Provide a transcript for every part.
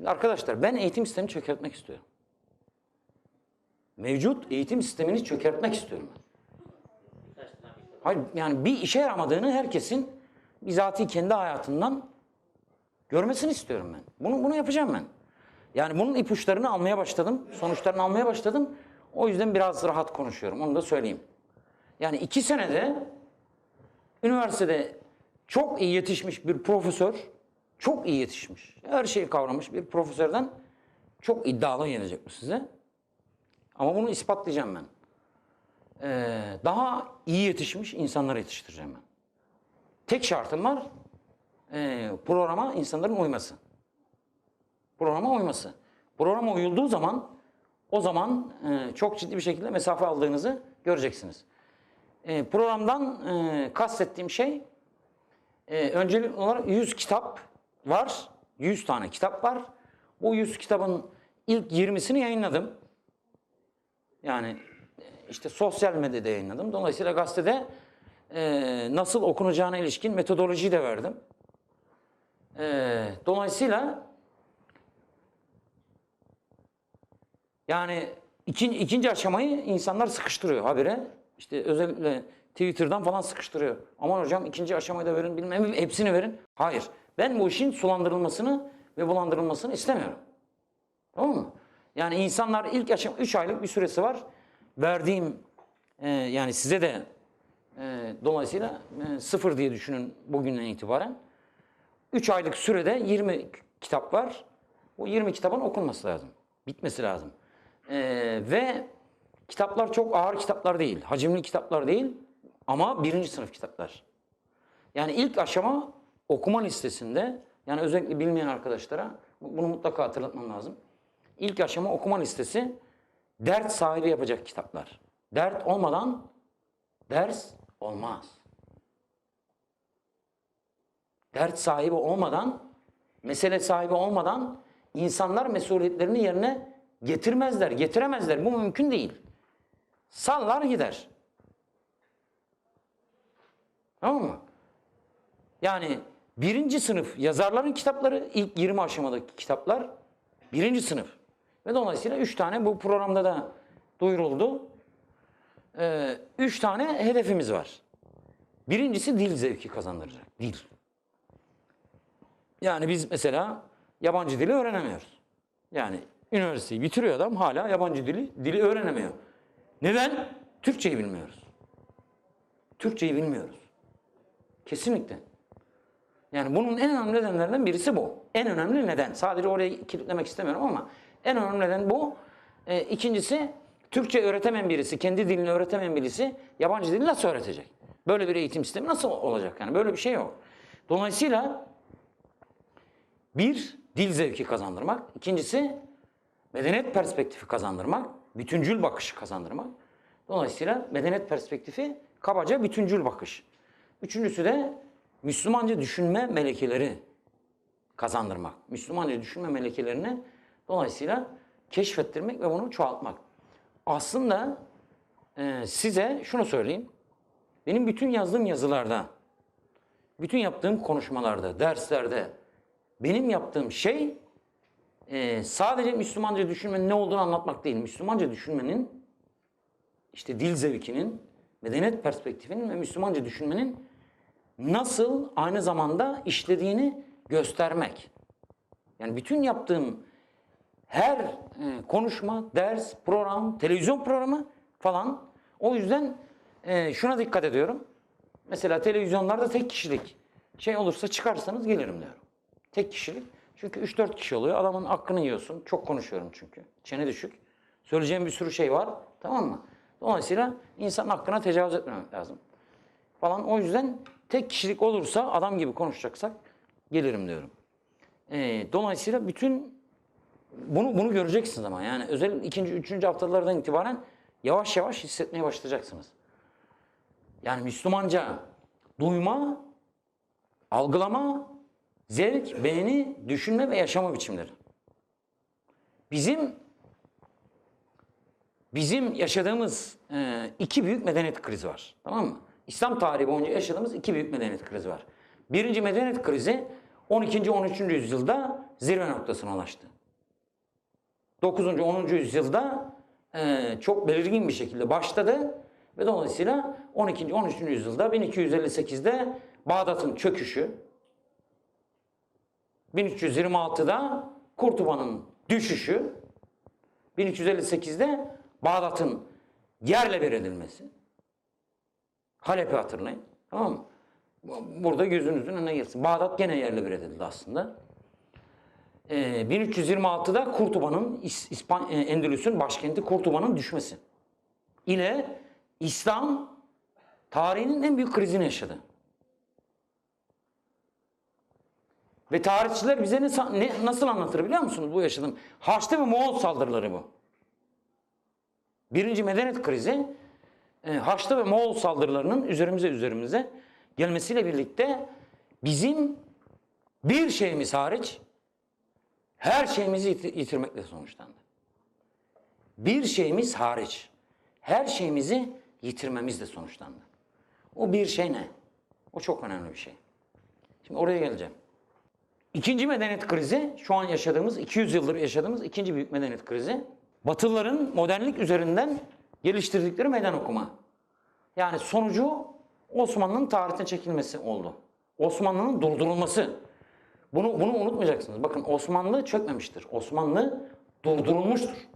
Şimdi arkadaşlar ben eğitim sistemini çökertmek istiyorum. Mevcut eğitim sistemini çökertmek istiyorum. Hayır yani bir işe yaramadığını herkesin bizatihi kendi hayatından görmesini istiyorum ben. Bunu bunu yapacağım ben. Yani bunun ipuçlarını almaya başladım. Sonuçlarını almaya başladım. O yüzden biraz rahat konuşuyorum. Onu da söyleyeyim. Yani iki senede üniversitede çok iyi yetişmiş bir profesör, çok iyi yetişmiş, her şeyi kavramış bir profesörden çok iddialı gelecek bu size. Ama bunu ispatlayacağım ben. Ee, daha iyi yetişmiş insanları yetiştireceğim ben. Tek şartım var, e, programa insanların uyması. Programa uyması. Programa uyulduğu zaman o zaman e, çok ciddi bir şekilde mesafe aldığınızı göreceksiniz. E, programdan e, kastettiğim şey e, öncelikli olarak 100 kitap var. 100 tane kitap var. Bu 100 kitabın ilk 20'sini yayınladım. Yani işte sosyal medyada yayınladım. Dolayısıyla gazetede e, nasıl okunacağına ilişkin metodolojiyi de verdim. E, dolayısıyla yani ikinci, ikinci aşamayı insanlar sıkıştırıyor habire. İşte özellikle Twitter'dan falan sıkıştırıyor. Aman hocam ikinci aşamayı da verin bilmem hepsini verin. Hayır. Ben bu işin sulandırılmasını ve bulandırılmasını istemiyorum. Tamam mı? Yani insanlar ilk aşama 3 aylık bir süresi var. Verdiğim e, yani size de e, dolayısıyla e, sıfır diye düşünün bugünden itibaren. 3 aylık sürede 20 kitap var. O 20 kitabın okunması lazım. Bitmesi lazım. E, ve kitaplar çok ağır kitaplar değil. Hacimli kitaplar değil. Ama birinci sınıf kitaplar. Yani ilk aşama okuma listesinde yani özellikle bilmeyen arkadaşlara bunu mutlaka hatırlatmam lazım. İlk aşama okuma listesi dert sahibi yapacak kitaplar. Dert olmadan ders olmaz. Dert sahibi olmadan, mesele sahibi olmadan insanlar mesuliyetlerini yerine getirmezler, getiremezler. Bu mümkün değil. Sallar gider. Tamam mı? Yani birinci sınıf yazarların kitapları, ilk 20 aşamadaki kitaplar birinci sınıf. Ve dolayısıyla üç tane bu programda da duyuruldu. Ee, üç tane hedefimiz var. Birincisi dil zevki kazandıracak. Dil. Yani biz mesela yabancı dili öğrenemiyoruz. Yani üniversiteyi bitiriyor adam hala yabancı dili dili öğrenemiyor. Neden? Türkçeyi bilmiyoruz. Türkçeyi bilmiyoruz. Kesinlikle. Yani bunun en önemli nedenlerinden birisi bu. En önemli neden. Sadece orayı kilitlemek istemiyorum ama en önemli neden bu. E, ikincisi Türkçe öğretemeyen birisi, kendi dilini öğretemeyen birisi yabancı dili nasıl öğretecek? Böyle bir eğitim sistemi nasıl olacak? Yani böyle bir şey yok. Dolayısıyla bir, dil zevki kazandırmak. İkincisi medeniyet perspektifi kazandırmak. Bütüncül bakışı kazandırmak. Dolayısıyla medeniyet perspektifi kabaca bütüncül bakış. Üçüncüsü de Müslümanca düşünme melekeleri kazandırmak. Müslümanca düşünme melekelerini dolayısıyla keşfettirmek ve bunu çoğaltmak. Aslında e, size şunu söyleyeyim. Benim bütün yazdığım yazılarda, bütün yaptığım konuşmalarda, derslerde benim yaptığım şey e, sadece Müslümanca düşünmenin ne olduğunu anlatmak değil. Müslümanca düşünmenin, işte dil zevkinin, medeniyet perspektifinin ve Müslümanca düşünmenin nasıl aynı zamanda işlediğini göstermek. Yani bütün yaptığım her e, konuşma, ders, program, televizyon programı falan o yüzden e, şuna dikkat ediyorum. Mesela televizyonlarda tek kişilik şey olursa çıkarsanız gelirim diyorum. Tek kişilik. Çünkü 3-4 kişi oluyor. Adamın hakkını yiyorsun. Çok konuşuyorum çünkü. Çene düşük. Söyleyeceğim bir sürü şey var. Tamam mı? Dolayısıyla insanın hakkına tecavüz etmemek lazım. Falan. O yüzden tek kişilik olursa adam gibi konuşacaksak gelirim diyorum. Ee, dolayısıyla bütün bunu bunu göreceksiniz ama yani özellikle ikinci, üçüncü haftalardan itibaren yavaş yavaş hissetmeye başlayacaksınız. Yani Müslümanca duyma, algılama, zevk, beğeni, düşünme ve yaşama biçimleri. Bizim bizim yaşadığımız e, iki büyük medeniyet krizi var. Tamam mı? İslam tarihi boyunca yaşadığımız iki büyük medeniyet krizi var. Birinci medeniyet krizi 12. 13. yüzyılda zirve noktasına ulaştı. 9. 10. yüzyılda e, çok belirgin bir şekilde başladı ve dolayısıyla 12. 13. yüzyılda 1258'de Bağdat'ın çöküşü, 1326'da Kurtuba'nın düşüşü, 1358'de Bağdat'ın yerle bir edilmesi. Halep'i hatırlayın. Tamam mı? Burada gözünüzün önüne gelsin. Bağdat gene yerle bir edildi aslında. Ee, 1326'da Kurtuba'nın, İs- İspan- e, Endülüs'ün başkenti Kurtuba'nın düşmesi ile İslam tarihinin en büyük krizini yaşadı. Ve tarihçiler bize ne, ne- nasıl anlatır biliyor musunuz bu yaşadığım? Haçlı ve Moğol saldırıları bu. Birinci medeniyet krizi e, Haçlı ve Moğol saldırılarının üzerimize üzerimize gelmesiyle birlikte bizim bir şeyimiz hariç her şeyimizi yiti- yitirmekle sonuçlandı. Bir şeyimiz hariç her şeyimizi yitirmemizle sonuçlandı. O bir şey ne? O çok önemli bir şey. Şimdi oraya geleceğim. İkinci medeniyet krizi, şu an yaşadığımız, 200 yıldır yaşadığımız ikinci büyük medeniyet krizi, Batılıların modernlik üzerinden geliştirdikleri meydan okuma. Yani sonucu Osmanlı'nın tarihten çekilmesi oldu. Osmanlı'nın durdurulması. Bunu, bunu unutmayacaksınız. Bakın Osmanlı çökmemiştir. Osmanlı durdurulmuştur.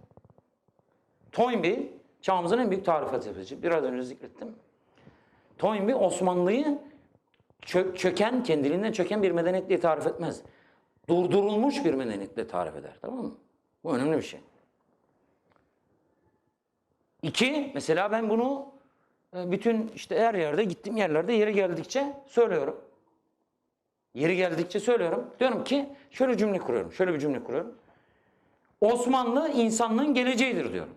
Toynbee, çağımızın en büyük tarih felsefeci. Biraz önce zikrettim. Toynbee Osmanlı'yı çö- çöken, kendiliğinden çöken bir medeniyet diye tarif etmez. Durdurulmuş bir medeniyet diye tarif eder. Tamam mı? Bu önemli bir şey. İki, mesela ben bunu e, bütün işte her yerde, gittiğim yerlerde yeri geldikçe söylüyorum. Yeri geldikçe söylüyorum. Diyorum ki şöyle cümle kuruyorum. Şöyle bir cümle kuruyorum. Osmanlı insanlığın geleceğidir diyorum.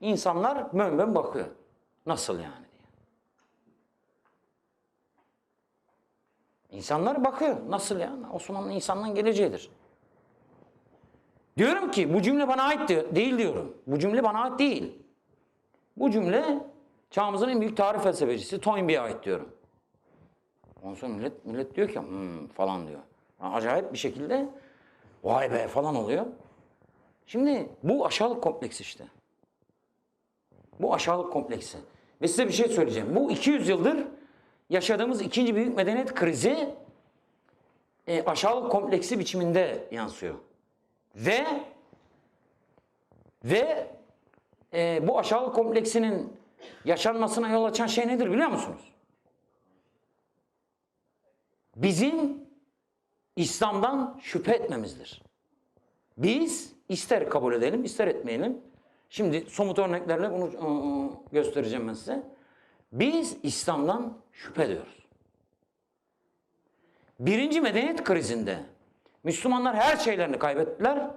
İnsanlar bön bön bakıyor. Nasıl yani diye. İnsanlar bakıyor. Nasıl ya? Osmanlı insanlığın geleceğidir. Diyorum ki bu cümle bana ait değil diyorum. Bu cümle bana ait değil. Bu cümle çağımızın en büyük tarih felsefecisi Toynbee'ye ait diyorum. Ondan sonra millet, millet diyor ki "Hmm," falan diyor. Yani acayip bir şekilde vay be falan oluyor. Şimdi bu aşağılık kompleksi işte. Bu aşağılık kompleksi. Ve size bir şey söyleyeceğim. Bu 200 yıldır yaşadığımız ikinci büyük medeniyet krizi e, aşağılık kompleksi biçiminde yansıyor. Ve ve e, bu aşağılık kompleksinin yaşanmasına yol açan şey nedir biliyor musunuz? Bizim İslam'dan şüphe etmemizdir. Biz ister kabul edelim, ister etmeyelim. Şimdi somut örneklerle bunu ıı, göstereceğim ben size. Biz İslam'dan şüphe ediyoruz. Birinci medeniyet krizinde Müslümanlar her şeylerini kaybettiler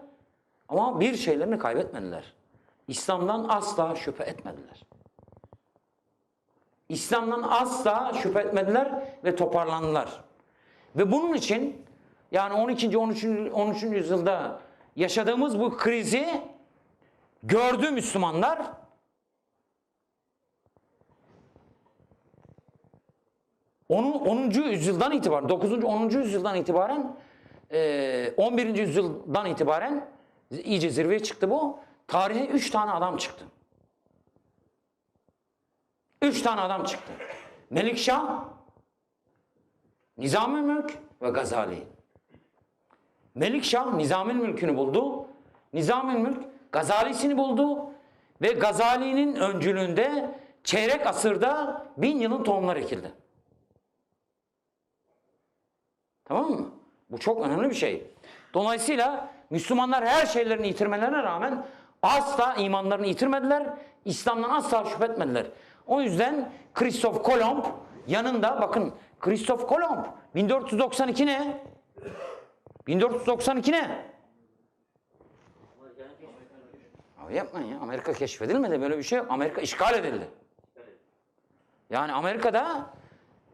ama bir şeylerini kaybetmediler. İslam'dan asla şüphe etmediler. İslam'dan asla şüphe etmediler ve toparlandılar. Ve bunun için yani 12. 13. 13. yüzyılda yaşadığımız bu krizi gördü Müslümanlar. Onun 10. yüzyıldan itibaren, 9. 10. yüzyıldan itibaren, eee, 11. yüzyıldan itibaren iyice zirveye çıktı bu. Tarihe 3 tane adam çıktı. 3 tane adam çıktı. Melikşah, Nizami Mülk ve Gazali. Melikşah Nizami Mülk'ünü buldu. Nizami Mülk Gazali'sini buldu. Ve Gazali'nin öncülüğünde çeyrek asırda bin yılın tohumları ekildi. Tamam mı? Bu çok önemli bir şey. Dolayısıyla Müslümanlar her şeylerini yitirmelerine rağmen asla imanlarını yitirmediler. İslam'dan asla şüphe etmediler. O yüzden Christoph Kolomb yanında bakın Christoph Kolomb 1492 ne? 1492 ne? Abi yapmayın ya. Amerika keşfedilmedi. Böyle bir şey yok. Amerika işgal edildi. Yani Amerika'da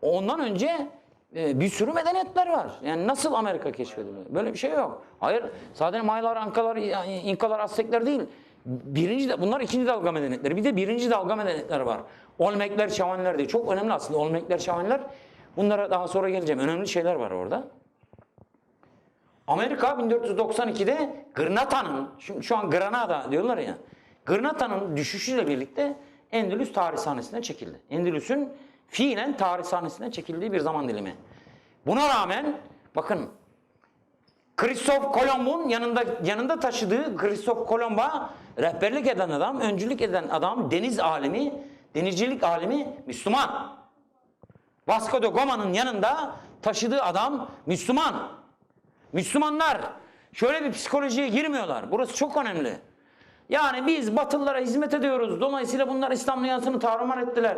ondan önce e, bir sürü medeniyetler var. Yani nasıl Amerika keşfedildi? Böyle bir şey yok. Hayır. Sadece Maylar, Ankalar, İnkalar, Aztekler değil. Birinci de, bunlar ikinci dalga medeniyetleri. Bir de birinci dalga medeniyetler var. Olmekler, Şavanlar diye. Çok önemli aslında Olmekler, Şavanlar. Bunlara daha sonra geleceğim. Önemli şeyler var orada. Amerika 1492'de Granada'nın, şimdi şu an Granada diyorlar ya, Granada'nın düşüşüyle birlikte Endülüs tarih sahnesinden çekildi. Endülüs'ün fiilen tarih sahnesinden çekildiği bir zaman dilimi. Buna rağmen bakın Kristof Kolomb'un yanında yanında taşıdığı Kristof Kolomb'a rehberlik eden adam, öncülük eden adam, deniz alemi, denizcilik alemi Müslüman. Vasco da Gama'nın yanında taşıdığı adam Müslüman. Müslümanlar şöyle bir psikolojiye girmiyorlar. Burası çok önemli. Yani biz Batılılara hizmet ediyoruz. Dolayısıyla bunlar İslam dünyasını tarumar ettiler.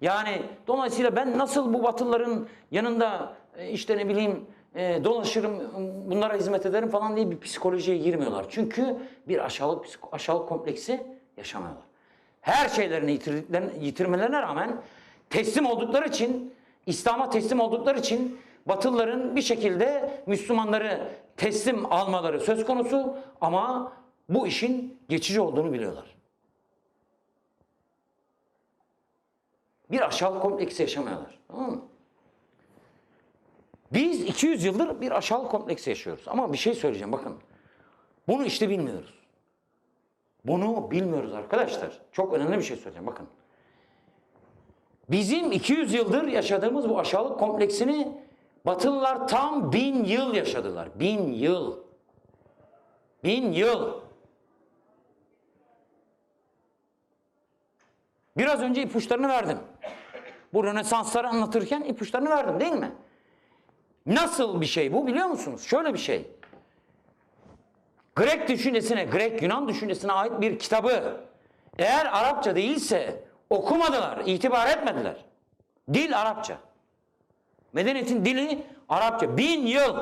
Yani dolayısıyla ben nasıl bu Batılıların yanında e, işte ne bileyim e, dolaşırım, bunlara hizmet ederim falan diye bir psikolojiye girmiyorlar. Çünkü bir aşağılık aşağılık kompleksi yaşamıyorlar. Her şeylerini yitirmelerine rağmen teslim oldukları için, İslam'a teslim oldukları için Batılıların bir şekilde Müslümanları teslim almaları söz konusu ama bu işin geçici olduğunu biliyorlar. Bir aşağılık kompleksi yaşamıyorlar. Tamam mı? Biz 200 yıldır bir aşağılık kompleksi yaşıyoruz. Ama bir şey söyleyeceğim bakın. Bunu işte bilmiyoruz. Bunu bilmiyoruz arkadaşlar. Çok önemli bir şey söyleyeceğim bakın. Bizim 200 yıldır yaşadığımız bu aşağılık kompleksini Batılılar tam bin yıl yaşadılar. Bin yıl. Bin yıl. Biraz önce ipuçlarını verdim. Bu Rönesansları anlatırken ipuçlarını verdim değil mi? Nasıl bir şey bu biliyor musunuz? Şöyle bir şey. Grek düşüncesine, Grek Yunan düşüncesine ait bir kitabı eğer Arapça değilse okumadılar, itibar etmediler. Dil Arapça. Medeniyetin dili Arapça. Bin yıl.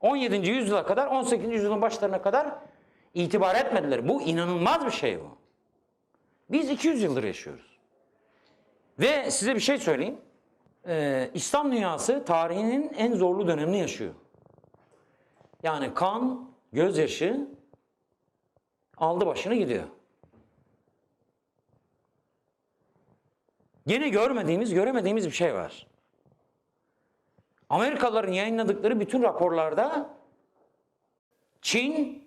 17. yüzyıla kadar, 18. yüzyılın başlarına kadar itibar etmediler. Bu inanılmaz bir şey bu. Biz 200 yıldır yaşıyoruz. Ve size bir şey söyleyeyim. Ee, İslam dünyası tarihinin en zorlu dönemini yaşıyor. Yani kan, gözyaşı aldı başını gidiyor. Yine görmediğimiz, göremediğimiz bir şey var. Amerikalıların yayınladıkları bütün raporlarda Çin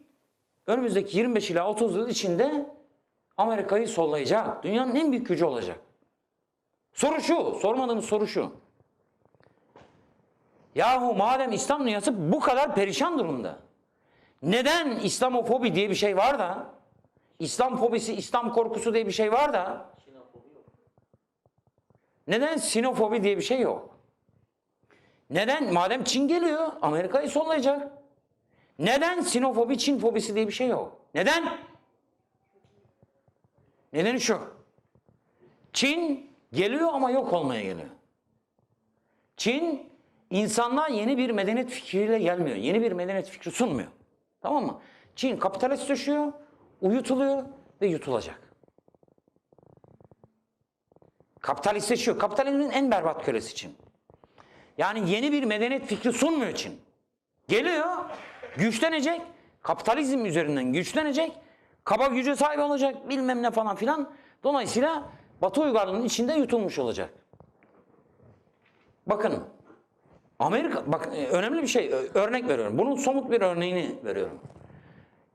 önümüzdeki 25 ila 30 yıl içinde Amerika'yı sollayacak. Dünyanın en büyük gücü olacak. Soru şu, sormadığımız soru şu. Yahu madem İslam dünyası bu kadar perişan durumda. Neden İslamofobi diye bir şey var da, İslam fobisi, İslam korkusu diye bir şey var da, neden sinofobi diye bir şey yok? Neden? Madem Çin geliyor, Amerika'yı sollayacak. Neden sinofobi, Çin fobisi diye bir şey yok? Neden? Nedeni şu. Çin geliyor ama yok olmaya geliyor. Çin insanlığa yeni bir medeniyet fikriyle gelmiyor. Yeni bir medeniyet fikri sunmuyor. Tamam mı? Çin kapitalistleşiyor, uyutuluyor ve yutulacak. Kapitalistleşiyor. Kapitalizmin en berbat kölesi Çin. Yani yeni bir medeniyet fikri sunmuyor Çin. Geliyor, güçlenecek, kapitalizm üzerinden güçlenecek, kaba güce sahip olacak, bilmem ne falan filan. Dolayısıyla Batı uygarlığının içinde yutulmuş olacak. Bakın, Amerika, bak e, önemli bir şey, örnek veriyorum. Bunun somut bir örneğini veriyorum.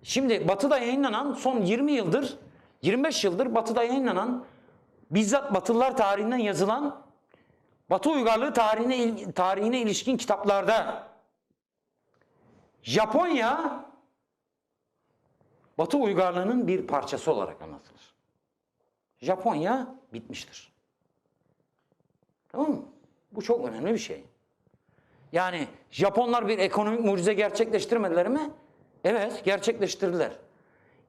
Şimdi Batı'da yayınlanan son 20 yıldır, 25 yıldır Batı'da yayınlanan bizzat Batılılar tarihinden yazılan Batı uygarlığı tarihine, tarihine ilişkin kitaplarda Japonya Batı uygarlığının bir parçası olarak anlatılır. Japonya bitmiştir. Tamam mı? Bu çok önemli bir şey. Yani Japonlar bir ekonomik mucize gerçekleştirmediler mi? Evet, gerçekleştirdiler.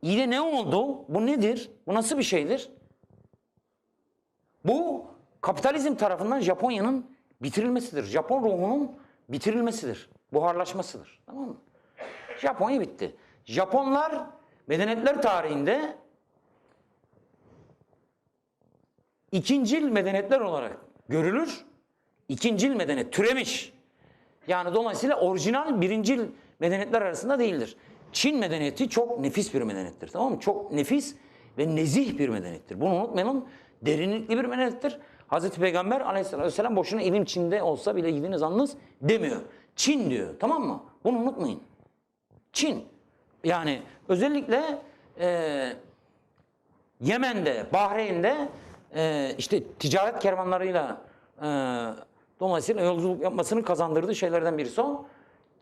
İyi de ne oldu? Bu nedir? Bu nasıl bir şeydir? Bu kapitalizm tarafından Japonya'nın bitirilmesidir. Japon ruhunun bitirilmesidir. Buharlaşmasıdır. Tamam mı? Japonya bitti. Japonlar medeniyetler tarihinde ikincil medeniyetler olarak görülür. İkincil medeniyet türemiş. Yani dolayısıyla orijinal birincil medeniyetler arasında değildir. Çin medeniyeti çok nefis bir medeniyettir. Tamam mı? Çok nefis ve nezih bir medeniyettir. Bunu unutmayalım. Derinlikli bir medeniyettir. Hazreti Peygamber aleyhisselam vesselam boşuna ilim Çin'de olsa bile gidiniz alınız demiyor. Çin diyor tamam mı? Bunu unutmayın. Çin. Yani özellikle e, Yemen'de, Bahreyn'de e, işte ticaret kervanlarıyla e, dolayısıyla yolculuk yapmasını kazandırdığı şeylerden birisi o.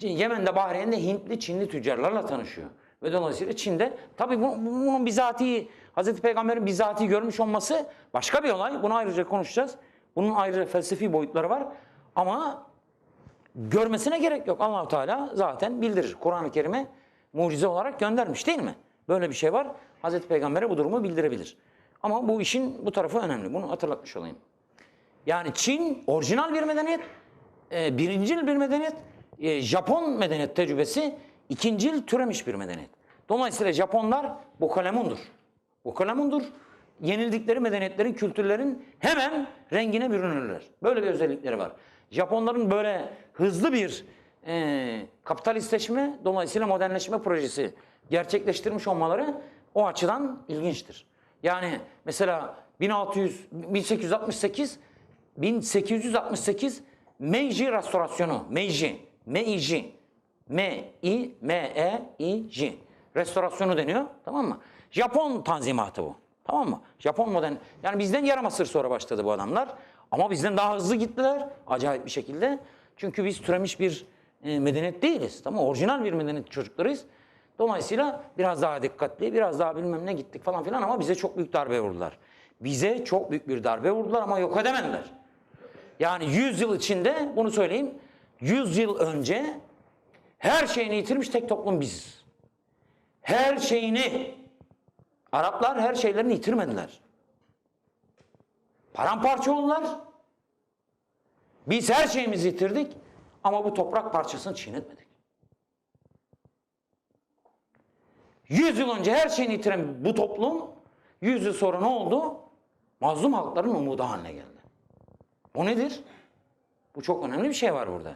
Yemen'de, Bahreyn'de Hintli, Çinli tüccarlarla tanışıyor. Ve dolayısıyla Çin'de tabii bu- bunun bizatihi Hazreti Peygamber'in bizatihi görmüş olması başka bir olay. Bunu ayrıca konuşacağız. Bunun ayrıca felsefi boyutları var. Ama görmesine gerek yok. Allahu Teala zaten bildirir. Kur'an-ı Kerim'e mucize olarak göndermiş değil mi? Böyle bir şey var. Hazreti Peygamber'e bu durumu bildirebilir. Ama bu işin bu tarafı önemli. Bunu hatırlatmış olayım. Yani Çin orijinal bir medeniyet, e, birincil bir medeniyet, e, Japon medeniyet tecrübesi ikincil türemiş bir medeniyet. Dolayısıyla Japonlar bu kalemundur. Bu kalemundur. Yenildikleri medeniyetlerin, kültürlerin hemen rengine bürünürler. Böyle bir özellikleri var. Japonların böyle hızlı bir e, kapitalistleşme, dolayısıyla modernleşme projesi gerçekleştirmiş olmaları o açıdan ilginçtir. Yani mesela 1600, 1868 1868 Meiji restorasyonu. Meiji. Meiji. M-I, M-E-I-J. Restorasyonu deniyor. Tamam mı? Japon tanzimatı bu. Tamam mı? Japon modern. Yani bizden yarım asır sonra başladı bu adamlar. Ama bizden daha hızlı gittiler. Acayip bir şekilde. Çünkü biz türemiş bir e, medeniyet değiliz. Tamam? Orijinal bir medeniyet çocuklarıyız. Dolayısıyla biraz daha dikkatli, biraz daha bilmem ne gittik falan filan ama bize çok büyük darbe vurdular. Bize çok büyük bir darbe vurdular ama yok edemediler. Yani 100 yıl içinde bunu söyleyeyim. 100 yıl önce her şeyini yitirmiş tek toplum biziz. Her şeyini. Araplar her şeylerini yitirmediler. Paramparça oldular. Biz her şeyimizi yitirdik ama bu toprak parçasını çiğnetmedik. 100 yıl önce her şeyini yitiren bu toplum 100 yıl sonra ne oldu? Mazlum halkların umudu haline geldi. O nedir? Bu çok önemli bir şey var burada.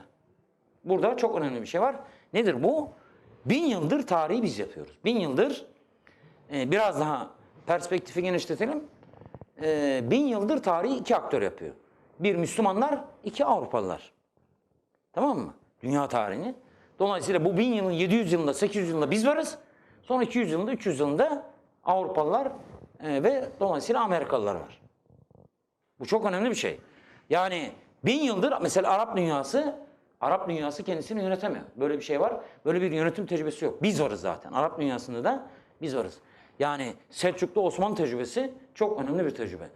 Burada çok önemli bir şey var. Nedir bu? Bin yıldır tarihi biz yapıyoruz. Bin yıldır e, biraz daha perspektifi genişletelim. E, bin yıldır tarihi iki aktör yapıyor. Bir Müslümanlar, iki Avrupalılar. Tamam mı? Dünya tarihini. Dolayısıyla bu bin yılın 700 yılında, 800 yılında biz varız. Sonra 200 yılında, 300 yılında Avrupalılar e, ve dolayısıyla Amerikalılar var. Bu çok önemli bir şey. Yani bin yıldır mesela Arap dünyası, Arap dünyası kendisini yönetemiyor. Böyle bir şey var. Böyle bir yönetim tecrübesi yok. Biz varız zaten. Arap dünyasında da biz varız. Yani Selçuklu Osmanlı tecrübesi çok önemli bir tecrübe.